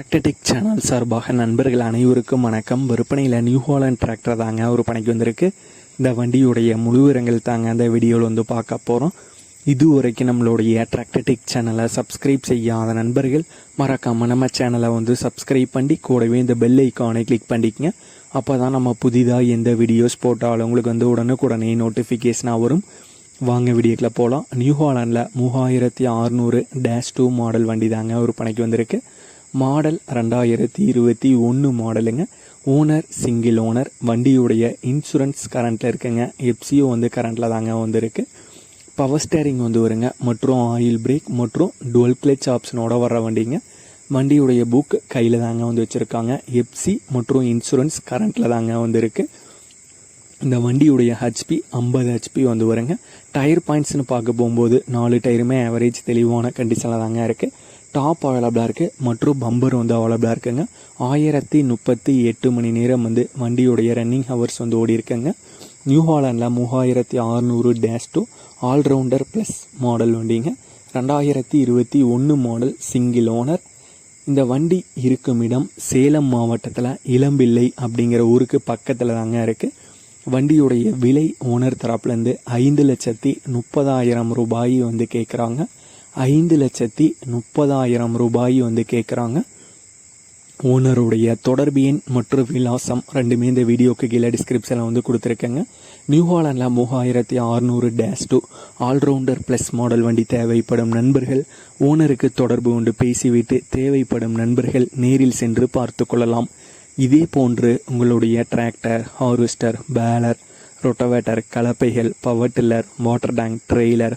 டிராக்டடிக் channel சார்பாக நண்பர்கள் அனைவருக்கும் வணக்கம். விற்பனையில் நியூ ஹாலண்ட் டிராக்டர் தாங்க ஒரு பணிக்கு வந்திருக்கு. இந்த வண்டியுடைய முழு விவரங்கள் தாங்க அந்த வீடியோவில் வந்து பார்க்க போகிறோம் இது வரைக்கும் நம்மளுடைய டிராக்டடிக் சேனலை சப்ஸ்கிரைப் செய்யாத நண்பர்கள் மறக்காமல் நம்ம சேனலை வந்து சப்ஸ்கிரைப் பண்ணி கூடவே இந்த பெல் ஐக்கானை கிளிக் பண்ணிக்கங்க. அப்போ தான் நம்ம புதிதாக எந்த வீடியோஸ் போட்டாலும் உங்களுக்கு வந்து உடனுக்குடனே நோட்டிஃபிகேஷனாக வரும். வாங்க வீடியோக்கில் போகலாம் நியூ ஹாலண்டில் மூவாயிரத்தி ஆறுநூறு டேஷ் டூ மாடல் வண்டி தாங்க ஒரு பணிக்கு வந்திருக்கு. மாடல் ரெண்டாயிரத்தி இருபத்தி ஒன்று மாடலுங்க. ஓனர் சிங்கிள் ஓனர் வண்டியுடைய இன்சூரன்ஸ் கரண்ட்டில் இருக்குங்க. எப்சியோ வந்து கரண்ட்டில் தாங்க வந்துருக்கு. பவர் ஸ்டேரிங் வந்து வருங்க. மற்றும் ஆயில் பிரேக் மற்றும் டுவல் கிளச் ஆப்ஷனோட வர்ற வண்டிங்க. வண்டியுடைய புக் கையில் தாங்க வந்து வச்சுருக்காங்க. எப்சி மற்றும் இன்சூரன்ஸ் கரண்ட்டில் தாங்க வந்துருக்கு. இந்த வண்டியுடைய ஹெச்பி ஐம்பது ஹெச்பி வந்து வருங்க. டயர் பாயிண்ட்ஸ்னு பார்க்க போகும்போது நாலு டயருமே ஆவரேஜ் தெளிவான கண்டிஷனில் தாங்க இருக்குது டாப் அவைலபிளாக இருக்குது மற்றும் பம்பர் வந்து அவைலபிளாக இருக்குங்க. ஆயிரத்தி முப்பத்தி எட்டு மணி நேரம் வந்து வண்டியுடைய ரன்னிங் ஹவர்ஸ் வந்து ஓடி இருக்குங்க. நியூ ஹாலண்டில் மூவாயிரத்தி அறநூறு dash two allrounder plus model வண்டிங்க. ரெண்டாயிரத்தி இருபத்தி ஒன்று மாடல் சிங்கிள் ஓனர் இந்த வண்டி இருக்கும் இடம் சேலம் மாவட்டத்தில் இளம்பிள்ளை அப்படிங்கிற ஊருக்கு பக்கத்தில் தாங்க இருக்குது வண்டியுடைய விலை ஓனர் தரப்புலேருந்து ஐந்து லட்சத்தி முப்பதாயிரம் ரூபாய் வந்து கேட்குறாங்க ஐந்து லட்சத்தி முப்பதாயிரம் ரூபாய் வந்து கேட்குறாங்க ஓனருடைய தொடர்பு எண் மற்றும் விலாசம் ரெண்டுமே இந்த வீடியோக்கு கீழே டிஸ்கிரிப்ஷனில் வந்து கொடுத்துருக்கேங்க. நியூ ஹாலண்டில் மூவாயிரத்தி அறுநூறு dash two allrounder plus model வண்டி தேவைப்படும் நண்பர்கள் ஓனருக்கு தொடர்பு கொண்டு பேசிவிட்டு தேவைப்படும் நண்பர்கள் நேரில் சென்று பார்த்து கொள்ளலாம். இதே போன்று உங்களுடைய tractor harvester baler rotavator கலப்பைகள் power tiller water tank trailer